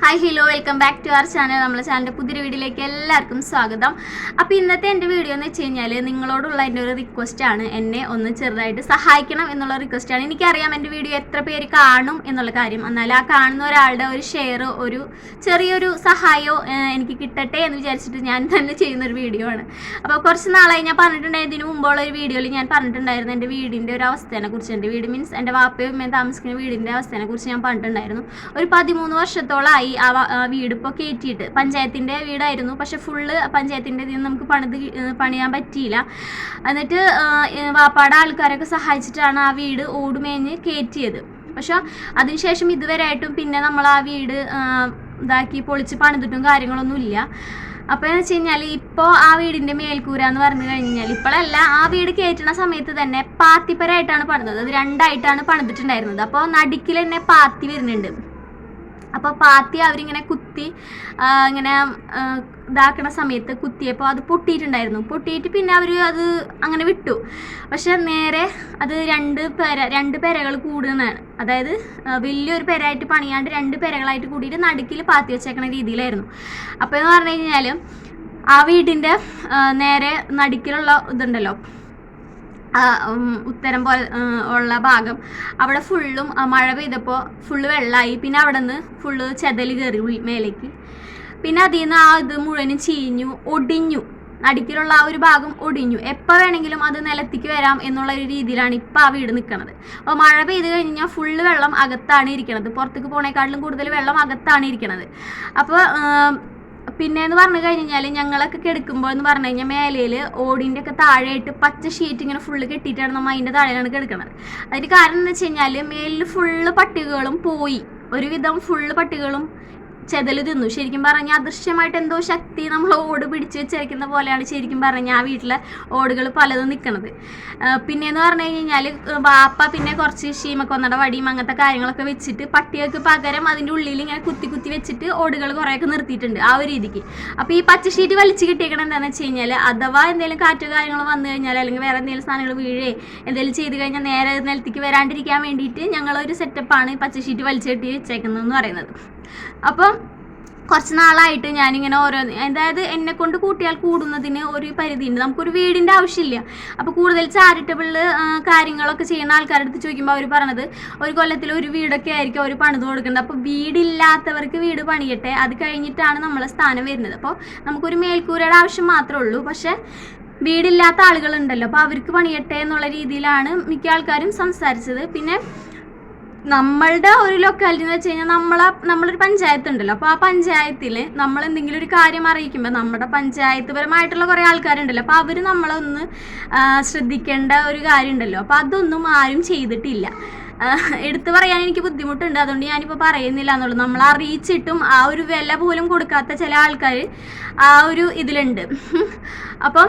Hi hello welcome back to our channel നമ്മുടെ ചാനലിന്റെ പുതിയ വീഡിയോയിലേക്ക് എല്ലാവർക്കും സ്വാഗതം. അപ്പോൾ ഇന്നത്തെ എന്റെ വീഡിയോ എന്ന് വെച്ച് കഴിഞ്ഞാൽ നിങ്ങളോടുള്ള എന്റെ ഒരു റിക്വസ്റ്റാണ് എന്നെ ഒന്ന് ചെറുതായിട്ട് സഹായിക്കണം എന്നുള്ള റിക്വസ്റ്റാണ് എനിക്കറിയാം എന്റെ വീഡിയോ എത്ര പേര് കാണും എന്നുള്ള കാര്യം. എന്നാൽ ആ കാണുന്ന ഒരാളുടെ ഒരു ഷെയർ ഒരു ചെറിയൊരു സഹായമോ എനിക്ക് കിട്ടട്ടെ എന്ന് വിചാരിച്ചിട്ട് ഞാൻ തന്നെ ചെയ്യുന്ന ഒരു വീഡിയോ ആണ്. അപ്പോൾ കുറച്ച് നാളായി ഞാൻ പറഞ്ഞിട്ടുണ്ടായിരുന്നു ഇതിന് മുമ്പുള്ള ഒരു വീഡിയോയിൽ ഞാൻ പറഞ്ഞിട്ടുണ്ടായിരുന്നു എന്റെ വീടിന്റെ ഒരു അവസ്ഥേനെ കുറിച്ച്. എന്റെ വീട് മീൻസ് എന്റെ വാപ്പയും താമസിക്കുന്ന വീടിന്റെ അവസ്ഥേനെ കുറിച്ച് ഞാൻ പറഞ്ഞിട്ടുണ്ടായിരുന്നു. ഒരു പതിമൂന്ന് വർഷത്തോളമായി ആ വ- ആ വീട് ഇപ്പോൾ കയറ്റിയിട്ട് പഞ്ചായത്തിന്റെ വീടായിരുന്നു. പക്ഷെ ഫുള്ള് പഞ്ചായത്തിന്റെ നമുക്ക് പണിത് പണിയാൻ പറ്റിയില്ല. എന്നിട്ട് വാപ്പാട ആൾക്കാരൊക്കെ സഹായിച്ചിട്ടാണ് ആ വീട് ഓടുമേഞ്ഞ് കയറ്റിയത്. പക്ഷെ അതിനുശേഷം ഇതുവരെയായിട്ടും പിന്നെ നമ്മൾ ആ വീട് ഇതാക്കി പൊളിച്ച് പണിതിട്ടും കാര്യങ്ങളൊന്നും ഇല്ല. അപ്പോൾ എന്ന് വെച്ച് കഴിഞ്ഞാൽ ഇപ്പോൾ ആ വീടിന്റെ മേൽക്കൂര എന്ന് പറഞ്ഞു കഴിഞ്ഞാൽ ഇപ്പോഴല്ല ആ വീട് കയറ്റുന്ന സമയത്ത് തന്നെ പാത്തിപ്പരായിട്ടാണ് പണിതത്. അത് രണ്ടായിട്ടാണ് പണിതിട്ടുണ്ടായിരുന്നത്. അപ്പോൾ നടുക്കിൽ തന്നെ പാത്തി വരുന്നുണ്ട്. അപ്പോൾ പാത്തി അവരിങ്ങനെ കുത്തി ഇങ്ങനെ ഇതാക്കണ സമയത്ത് കുത്തിയപ്പോൾ അത് പൊട്ടിയിട്ടുണ്ടായിരുന്നു. പൊട്ടിയിട്ട് പിന്നെ അവർ അത് അങ്ങനെ വിട്ടു. പക്ഷെ നേരെ അത് രണ്ട് പെര രണ്ട് പെരകൾ കൂടുന്നതാണ്. അതായത് വലിയൊരു പെരായിട്ട് പണിയാണ്ട് രണ്ട് പെരകളായിട്ട് കൂടിയിട്ട് നടുക്കിൽ പാത്തി വെച്ചേക്കണ രീതിയിലായിരുന്നു. അപ്പോൾ എന്ന് പറഞ്ഞു കഴിഞ്ഞാൽ ആ വീടിന്റെ നേരെ നടുക്കിലുള്ള ഇതുണ്ടല്ലോ ഉത്തരം പോലെ ഉള്ള ഭാഗം. അവിടെ ഫുള്ളും മഴ പെയ്തപ്പോൾ ഫുള്ള് വെള്ളമായി പിന്നെ അവിടെ നിന്ന് ഫുള്ള് ചെതൽ കയറി ഉള്ളി- മേലേക്ക്. പിന്നെ അതിൽ നിന്ന് ആ ഇത് മുഴുവനും ചീഞ്ഞു ഒടിഞ്ഞു. നടുക്കിലുള്ള ആ ഒരു ഭാഗം ഒടിഞ്ഞു. എപ്പോൾ വേണമെങ്കിലും അത് നിലത്തേക്ക് വരാം എന്നുള്ള ഒരു രീതിയിലാണ് ഇപ്പം ആ വീട് നിൽക്കുന്നത് അപ്പോൾ മഴ പെയ്ത് കഴിഞ്ഞാൽ ഫുള്ള് വെള്ളം അകത്താണ് ഇരിക്കുന്നത് പുറത്തേക്ക് പോണേക്കാട്ടിലും കൂടുതൽ വെള്ളം അകത്താണ് ഇരിക്കുന്നത് അപ്പോൾ പിന്നെ എന്ന് പറഞ്ഞു കഴിഞ്ഞാൽ ഞങ്ങളൊക്കെ കെടുക്കുമ്പോൾ എന്ന് പറഞ്ഞു കഴിഞ്ഞാൽ മേലയിൽ ഓടിന്റെ ഒക്കെ താഴെയായിട്ട് പച്ച ഷീറ്റ് ഇങ്ങനെ ഫുള്ള് കെട്ടിയിട്ടാണ് നമ്മൾ അതിന്റെ താഴെയാണ് കിടക്കുന്നത് അതിന് കാരണം എന്ന് വെച്ച് കഴിഞ്ഞാൽ മേലിൽ ഫുള്ള് പട്ടികകളും പോയി. ഒരുവിധം ഫുള്ള് പട്ടികളും ചെതൽ തിന്നു. ശരിക്കും പറഞ്ഞാൽ അദൃശ്യമായിട്ട് എന്തോ ശക്തി നമ്മൾ ഓട് പിടിച്ച് വെച്ചേക്കുന്ന പോലെയാണ് ശരിക്കും പറഞ്ഞാൽ ആ വീട്ടിലെ ഓടുകൾ പലതും നിൽക്കുന്നത് പിന്നെയെന്ന് പറഞ്ഞു കഴിഞ്ഞാൽ വാപ്പ പിന്നെ കുറച്ച് ശീമക്കൊന്നയുടെ വടിയും അങ്ങനത്തെ കാര്യങ്ങളൊക്കെ വെച്ചിട്ട് പട്ടികൾക്ക് പകരം അതിന്റെ ഉള്ളിൽ ഇങ്ങനെ കുത്തി കുത്തി വെച്ചിട്ട് ഓടുകൾ കുറേയൊക്കെ നിർത്തിയിട്ടുണ്ട് ആ ഒരു രീതിക്ക്. അപ്പോൾ ഈ പച്ച ഷീറ്റ് വലിച്ച് കിട്ടിയേക്കണം എന്താണെന്ന് വെച്ച് കഴിഞ്ഞാൽ അഥവാ എന്തെങ്കിലും കാറ്റോ കാര്യങ്ങളോ വന്നു കഴിഞ്ഞാൽ അല്ലെങ്കിൽ വേറെ എന്തെങ്കിലും സാധനങ്ങൾ വീഴേ എന്തെങ്കിലും ചെയ്ത് കഴിഞ്ഞാൽ നേരെ നിലത്തേക്ക് വരാണ്ടിരിക്കാൻ വേണ്ടിയിട്ട് ഞങ്ങളൊരു സെറ്റപ്പാണ് പച്ച ഷീറ്റ് വലിച്ചു കെട്ടി വെച്ചേക്കുന്നതെന്ന് പറയുന്നത്. അപ്പം കുറച്ച് നാളായിട്ട് ഞാനിങ്ങനെ ഓരോ അതായത് എന്നെ കൊണ്ട് കൂട്ടിയാൽ കൂടുന്നതിന് ഒരു പരിധിയുണ്ട്. നമുക്കൊരു വീടിന്റെ ആവശ്യമില്ല. അപ്പോൾ കൂടുതൽ ചാരിറ്റബിൾ കാര്യങ്ങളൊക്കെ ചെയ്യുന്ന ആൾക്കാരുടെ അടുത്ത് ചോദിക്കുമ്പോൾ അവർ പറഞ്ഞത് ഒരു കൊല്ലത്തിൽ ഒരു വീടൊക്കെ ആയിരിക്കും അവർ പണിത് കൊടുക്കേണ്ടത്. അപ്പോൾ വീടില്ലാത്തവർക്ക് വീട് പണിയട്ടെ അത് കഴിഞ്ഞിട്ടാണ് നമ്മളെ സ്ഥാനം വരുന്നത്. അപ്പോൾ നമുക്കൊരു മേൽക്കൂരയുടെ ആവശ്യം മാത്രമേ ഉള്ളൂ. പക്ഷേ വീടില്ലാത്ത ആളുകളുണ്ടല്ലോ. അപ്പോൾ അവർക്ക് പണിയട്ടെ എന്നുള്ള രീതിയിലാണ് മിക്ക ആൾക്കാരും സംസാരിച്ചത്. പിന്നെ നമ്മളുടെ ഒരു ലൊക്കാലിറ്റി എന്ന് വെച്ച് കഴിഞ്ഞാൽ നമ്മളെ നമ്മളൊരു പഞ്ചായത്ത് ഉണ്ടല്ലോ. അപ്പോൾ ആ പഞ്ചായത്തിൽ നമ്മൾ എന്തെങ്കിലും ഒരു കാര്യം അറിയിക്കുമ്പോൾ നമ്മുടെ പഞ്ചായത്ത് പരമായിട്ടുള്ള കുറേ ആൾക്കാരുണ്ടല്ലോ. അപ്പോൾ അവർ നമ്മളൊന്ന് ഒന്ന് ശ്രദ്ധിക്കേണ്ട ഒരു കാര്യമുണ്ടല്ലോ അപ്പോൾ അതൊന്നും ആരും ചെയ്തിട്ടില്ല. എടുത്തു പറയാൻ എനിക്ക് ബുദ്ധിമുട്ടുണ്ട്. അതുകൊണ്ട് ഞാനിപ്പോൾ പറയുന്നില്ല എന്നുള്ളൂ നമ്മൾ അറിയിച്ചിട്ടും ആ ഒരു വില പോലും കൊടുക്കാത്ത ചില ആൾക്കാർ ആ ഒരു ഇതിലുണ്ട്. അപ്പം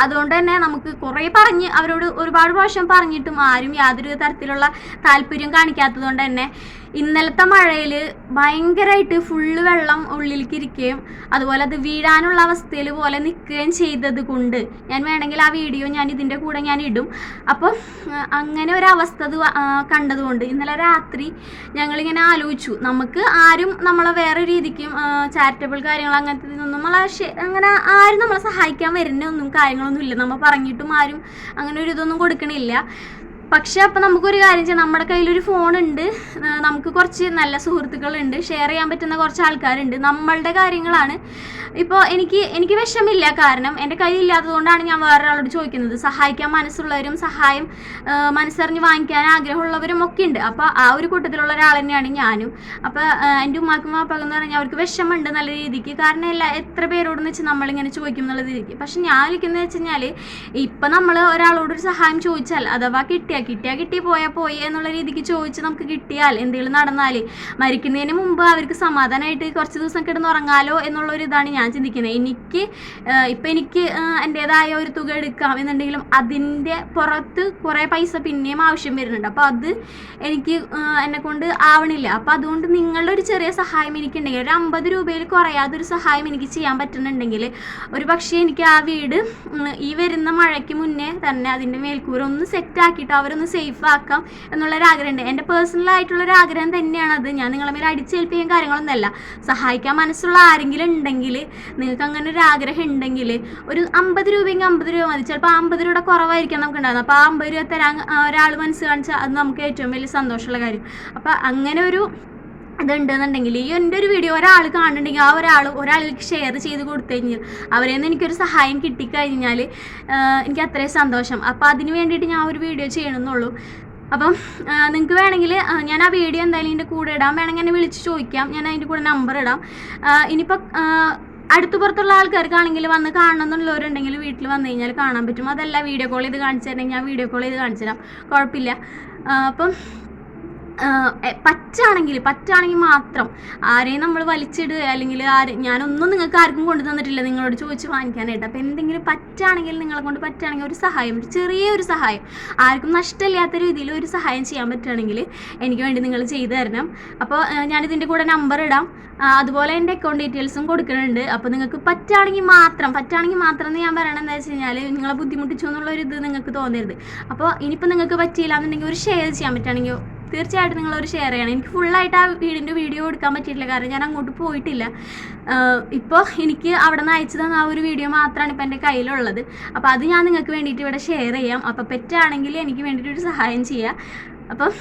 അതുകൊണ്ട് തന്നെ നമുക്ക് കുറേ പറഞ്ഞ് അവരോട് ഒരുപാട് പ്രാവശ്യം പറഞ്ഞിട്ടും ആരും യാതൊരു തരത്തിലുള്ള താല്പര്യം കാണിക്കാത്തത് കൊണ്ട് തന്നെ ഇന്നലത്തെ മഴയിൽ ഭയങ്കരമായിട്ട് ഫുള്ള് വെള്ളം ഉള്ളിലേക്ക് ഇരിക്കുകയും അതുപോലെ അത് വീഴാനുള്ള അവസ്ഥയിൽ പോലെ നിൽക്കുകയും ചെയ്തത് കൊണ്ട് ഞാൻ വേണമെങ്കിൽ ആ വീഡിയോ ഞാൻ ഇതിന്റെ കൂടെ ഞാൻ ഇടും. അപ്പം അങ്ങനെ ഒരു കണ്ടതുകൊണ്ട് ഇന്നലെ രാത്രി ഞങ്ങളിങ്ങനെ ആലോചിച്ചു. നമുക്ക് ആരും നമ്മളെ വേറെ രീതിക്കും ചാരിറ്റബിൾ കാര്യങ്ങൾ അങ്ങനത്തെ ഇതൊന്നും നമ്മളെ അങ്ങനെ ആരും നമ്മളെ സഹായിക്കാൻ വരുന്ന ഒന്നും കാര്യങ്ങളൊന്നും ഇല്ല. നമ്മൾ പറഞ്ഞിട്ടും ആരും അങ്ങനെ ഒരു ഇതൊന്നും കൊടുക്കണില്ല. പക്ഷെ അപ്പം നമുക്കൊരു കാര്യം ചെയ്യാം. നമ്മുടെ കയ്യിലൊരു ഉണ്ട് നമുക്ക് കുറച്ച് നല്ല സുഹൃത്തുക്കളുണ്ട്. ഷെയർ ചെയ്യാൻ പറ്റുന്ന കുറച്ച് ആൾക്കാരുണ്ട്. നമ്മളുടെ കാര്യങ്ങളാണ്. ഇപ്പോൾ എനിക്ക് എനിക്ക് വിഷമില്ല. കാരണം എന്റെ കയ്യിലില്ലാത്തത് കൊണ്ടാണ് ഞാൻ വേറൊരാളോട് ചോദിക്കുന്നത്. സഹായിക്കാൻ മനസ്സുള്ളവരും സഹായം മനസ്സറിഞ്ഞ് വാങ്ങിക്കാൻ ആഗ്രഹമുള്ളവരും ഒക്കെ ഉണ്ട്. അപ്പോൾ ആ ഒരു കൂട്ടത്തിലുള്ള ഒരാൾ തന്നെയാണ് ഞാനും. അപ്പോൾ എന്റെ ഉമ്മാക്കും വാപ്പാക്കും എന്ന് പറഞ്ഞാൽ അവർക്ക് വിഷമമുണ്ട് നല്ല രീതിക്ക്. കാരണം എല്ലാ എത്ര പേരോടെന്ന് വെച്ച് നമ്മളിങ്ങനെ ചോദിക്കും എന്നുള്ള രീതിക്ക്. പക്ഷെ ഞാൻ വിളിക്കുന്നത് വെച്ച് കഴിഞ്ഞാൽ ഇപ്പം നമ്മൾ ഒരാളോടൊരു സഹായം ചോദിച്ചാൽ അഥവാ കിട്ടിയാൽ കിട്ടിയാൽ കിട്ടി പോയാൽ പോയി എന്നുള്ള രീതിക്ക് ചോദിച്ച് നമുക്ക് കിട്ടിയാൽ എന്തെങ്കിലും നടന്നാൽ മരിക്കുന്നതിന് മുമ്പ് അവർക്ക് സമാധാനമായിട്ട് കുറച്ച് ദിവസം കിടന്ന് എന്നുള്ള ഒരു ഇതാണ് ഞാൻ ചിന്തിക്കുന്നത്. എനിക്ക് ഇപ്പം എനിക്ക് എന്റെതായ ഒരു തുക എടുക്കാം എന്നുണ്ടെങ്കിലും അതിന്റെ പുറത്ത് കുറേ പൈസ പിന്നെയും ആവശ്യം വരുന്നുണ്ട്. അപ്പോൾ അത് എനിക്ക് എന്നെ കൊണ്ട് ആവണില്ല. അപ്പോൾ അതുകൊണ്ട് നിങ്ങളുടെ ഒരു ചെറിയ സഹായം എനിക്കുണ്ടെങ്കിൽ ഒരു അമ്പത് രൂപയിൽ കുറയാതൊരു സഹായം എനിക്ക് ചെയ്യാൻ പറ്റുന്നുണ്ടെങ്കിൽ ഒരു പക്ഷേ എനിക്ക് ആ വീട് ഈ വരുന്ന മഴയ്ക്ക് മുന്നേ തന്നെ അതിന്റെ മേൽക്കൂര ഒന്ന് സെറ്റ് ആക്കിയിട്ട് അവർ അവരൊന്ന് സേഫ് ആക്കാം എന്നുള്ളൊരു ആഗ്രഹമുണ്ട് എന്റെ പേഴ്സണൽ ആയിട്ടുള്ളൊരു ആഗ്രഹം തന്നെയാണ് അത് ഞാൻ നിങ്ങളെ മേലെ അടിച്ചേൽപ്പിക്കാൻ കാര്യങ്ങളൊന്നുമല്ല. സഹായിക്കാൻ മനസ്സുള്ള ആരെങ്കിലും ഉണ്ടെങ്കിൽ നിങ്ങൾക്ക് അങ്ങനെ ഒരു ആഗ്രഹം ഉണ്ടെങ്കിൽ ഒരു അമ്പത് രൂപയെങ്കിൽ അമ്പത് രൂപ മതി. ചിലപ്പോൾ അമ്പത് രൂപയുടെ കുറവായിരിക്കാം നമുക്ക് ഉണ്ടാകുന്നത് അപ്പോൾ ആ അമ്പത് രൂപ തരാൻ ഒരാൾ മനസ്സ് കാണിച്ചാൽ അത് നമുക്ക് ഏറ്റവും വലിയ സന്തോഷമുള്ള കാര്യം. അപ്പോൾ അങ്ങനെ ഒരു ഇതുണ്ടെന്നുണ്ടെങ്കിൽ ഈ എന്റെ ഒരു വീഡിയോ ഒരാൾ കാണുന്നുണ്ടെങ്കിൽ ആ ഒരാൾ ഒരാളിലേക്ക് ഷെയർ ചെയ്ത് കൊടുത്തു കഴിഞ്ഞാൽ അവരിൽ നിന്ന് എനിക്കൊരു സഹായം കിട്ടിക്കഴിഞ്ഞാൽ എനിക്ക് അത്രയും സന്തോഷം. അപ്പോൾ അതിന് വേണ്ടിയിട്ട് ഞാൻ ഒരു വീഡിയോ ചെയ്യണമെന്നുള്ളൂ അപ്പം നിങ്ങൾക്ക് വേണമെങ്കിൽ ഞാൻ ആ വീഡിയോ എന്തായാലും ഇതിന്റെ കൂടെ ഇടാം. വേണമെങ്കിൽ എന്നെ വിളിച്ച് ചോദിക്കാം. ഞാൻ അതിന്റെ കൂടെ നമ്പർ ഇടാം. ഇനിയിപ്പോൾ അടുത്തു പുറത്തുള്ള ആൾക്കാർക്കാണെങ്കിൽ വന്ന് കാണണം എന്നുള്ളവരുണ്ടെങ്കിൽ വീട്ടിൽ വന്നു കഴിഞ്ഞാൽ കാണാൻ പറ്റും. അതല്ല വീഡിയോ കോൾ ചെയ്ത് കാണിച്ചു തരണമെങ്കിൽ ഞാൻ വീഡിയോ കോൾ ചെയ്ത് കാണിച്ചു തരാം. കുഴപ്പമില്ല. അപ്പം പറ്റാണെങ്കിൽ പറ്റാണെങ്കിൽ മാത്രം ആരെയും നമ്മൾ വലിച്ചിടുക അല്ലെങ്കിൽ ആര് ഞാനൊന്നും നിങ്ങൾക്ക് ആർക്കും കൊണ്ടു തന്നിട്ടില്ല നിങ്ങളോട് ചോദിച്ച് വാങ്ങിക്കാനായിട്ട്. അപ്പോൾ എന്തെങ്കിലും പറ്റാണെങ്കിൽ നിങ്ങളെ കൊണ്ട് പറ്റുകയാണെങ്കിൽ ഒരു സഹായം ഒരു ചെറിയൊരു സഹായം ആർക്കും നഷ്ടമില്ലാത്ത രീതിയിൽ ഒരു സഹായം ചെയ്യാൻ പറ്റുകയാണെങ്കിൽ എനിക്ക് വേണ്ടി നിങ്ങൾ ചെയ്തു തരണം. അപ്പോൾ ഞാനിതിന്റെ കൂടെ നമ്പർ ഇടാം. അതുപോലെ എന്റെ അക്കൗണ്ട് ഡീറ്റെയിൽസും കൊടുക്കുന്നുണ്ട്. അപ്പോൾ നിങ്ങൾക്ക് പറ്റുകയാണെങ്കിൽ മാത്രം പറ്റുകയാണെങ്കിൽ മാത്രം എന്ന് ഞാൻ പറയണത് വെച്ച് കഴിഞ്ഞാൽ നിങ്ങളെ ബുദ്ധിമുട്ടിച്ചു എന്നുള്ള ഒരു ഇത് നിങ്ങൾക്ക് തോന്നരുത്. അപ്പോൾ ഇനിയിപ്പോൾ നിങ്ങൾക്ക് പറ്റിയില്ല എന്നുണ്ടെങ്കിൽ ഒരു ഷെയർ ചെയ്യാൻ പറ്റുകയാണെങ്കിൽ തീർച്ചയായിട്ടും നിങ്ങളൊരു ഷെയർ ചെയ്യണം. എനിക്ക് ഫുള്ളായിട്ട് ആ വീടിന്റെ വീഡിയോ എടുക്കാൻ പറ്റിയിട്ടില്ല. കാരണം ഞാൻ അങ്ങോട്ട് പോയിട്ടില്ല. ഇപ്പോൾ എനിക്ക് അവിടെ നിന്ന് അയച്ചു തന്ന ആ ഒരു വീഡിയോ മാത്രമാണ് ഇപ്പോൾ എന്റെ കയ്യിലുള്ളത്. അപ്പോൾ അത് ഞാൻ നിങ്ങൾക്ക് വേണ്ടിയിട്ട് ഇവിടെ ഷെയർ ചെയ്യാം. അപ്പോൾ പറ്റുകയാണെങ്കിൽ എനിക്ക് വേണ്ടിയിട്ട് ഒരു സഹായം ചെയ്യുക അപ്പം